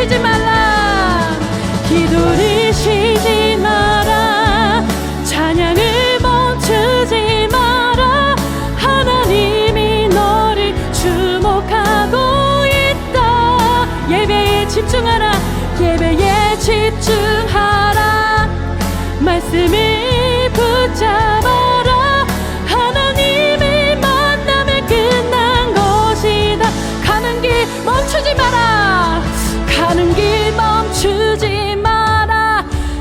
돌이키지 말라. 기돌이시지 마라. 찬양을 멈추지 마라. 하나님이 너를 주목하고 있다. 예배에 집중하라. 예배에 집중.